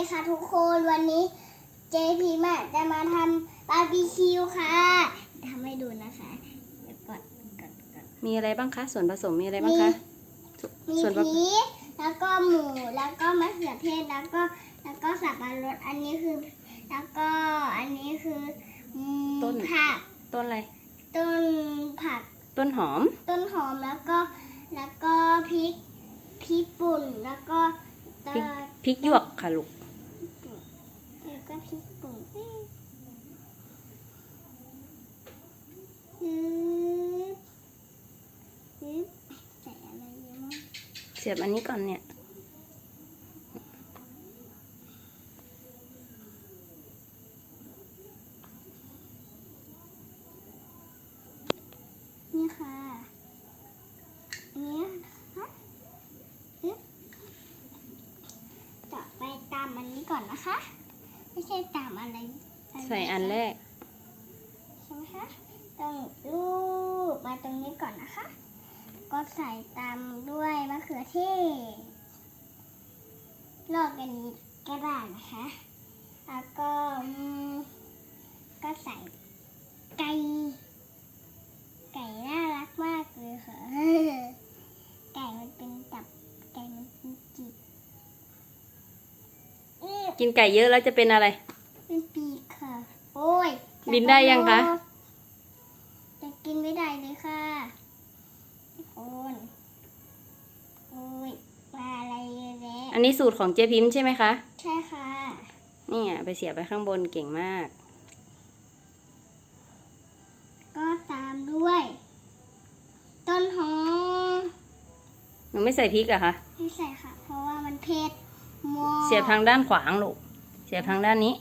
ดีค่ะทุกคนวันนี้เจพีมาจะมาทำบาร์บีคิวค่ะทำให้ดูนะคะเดี๋ยวก่อนก่อนก่อนมีอะไรบ้างคะ ส่วนผสมมีอะไรบ้างคะ มีส่วนพประริกแล้วก็หมูแล้วก็มะเขือเทศแล้วก็แล้วก็สับปะรดอันนี้คือ แล้วก็อันนี้คืออืมต้น ผักต้นอะไร ต้นผัก ต้นหอม ต้นหอมแล้วก็แล้วก็พริกพริกป่นแล้วก็พริกพริกหยวกค่ะลูก แล้วก็พริกป่นอืมอืม ใส่อะไรเยอะมากเสียบอันนี้ก่อนเนี่ย นี่ค่ะอันนี้นะคะอึ๊บต่อไปตามอันนี้ก่อนนะคะ ไม่ใช่ตามอะไระใส่อันแรก ใช่ไหมคะต้องลูบมาตรงนี้ก่อนนะคะ ก็ใส่ตามด้วยมะเขือเทศลอกอันนี้ก็ได้นะคะ แล้วก็อืมก็ใส่ไก่ ไก่น่ารักมากเลยค่ะ ไก่มันเป็นตับ ไก่มันเป็นจิบเอ๊ะกินไก่เยอะแล้วจะเป็นอะไร เป็นปีกค่ะ โอ้ยบินได้ยังคะจะกินไม่ได้เลยค่ะโอนโอ้ยมาอะไรเยอะแยะอันนี้สูตรของเจ๊พิมพ์ใช่ไหมคะ ใช่ค่ะนี่อะไปเสียบไปข้างบนเก่งมาก ก็ตามด้วย ต้นหอมหนูไม่ใส่พริกเหรอะคะ ไม่ใส่ค่ะ เพราะว่ามันเผ็ดมากเสียบทางด้านขวางลูก เสียบทางด้านนี้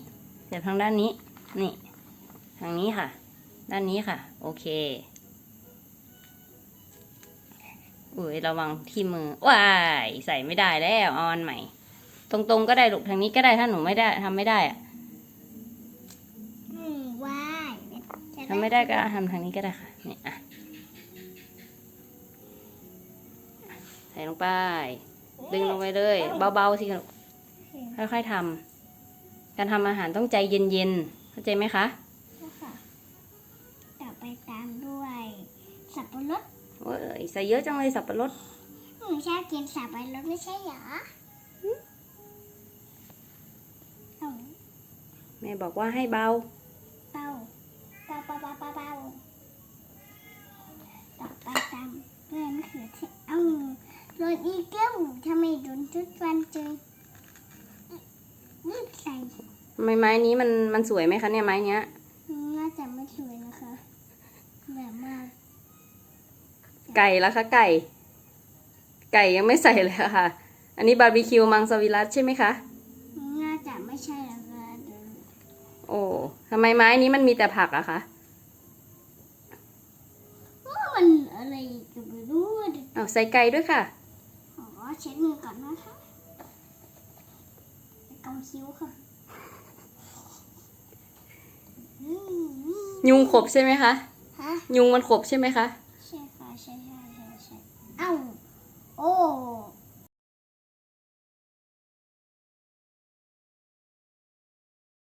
เสียบทางด้านนี้ นี่ ทางนี้ค่ะ ด้านนี้ค่ะ โอเค อุ้ยระวังที่มือว้ายใส่ไม่ได้แล้วเอาอันใหม่ ตรงๆก็ได้ลูกทางนี้ก็ได้ถ้าหนูไม่ได้ทำไม่ได้อะอืมว้ายจะทำไม่ได้ก็ทำทางนี้ก็ได้ค่ะนี่อะใส่ลงไป ดึงลงไปเลย เบาๆสิคะลูกค่อยๆทำการทำอาหารต้องใจเย็นๆเข้าใจไหมคะค่ะต่อไปตามด้วยสับปะรด โอ้ยใส่เยอะจังเลยสับปะรดหนูชอบกินสับปะรดไม่ใช่เหรอเอาแม่บอกว่าให้เบาเป่าเป่าเป่าเป่าเป่าเป่าต่อไปตามด้วยมะเขือเทศเอ้าโรยอีกแล้วทำไมโดนทุกวันจังรีบใส่ทำไมไม้นี้มันมันสวยไหมคะเนี่ยไม้เนี้ย น่าจะไม่สวยนะคะแบบมาก ไก่ละคะไก่ ไก่ยังไม่ใส่เลยอะค่ะ อันนี้บาร์บีคิวมังสวิรัตใช่ไหมคะน่าจะไม่ใช่แล้วค่ะเดี๋ยวโอ้ทำไมไม้นี้มันมีแต่ผักอะคะว่ามันอะไรก็ไม่รู้ดิเอาใส่ไก่ด้วยค่ะอ๋อเช็ดมือก่อนนะคะกำคิ้วค่ะอืมยุงขบใช่ไหมคะฮะยุงมันขบใช่ไหมคะไ Ow.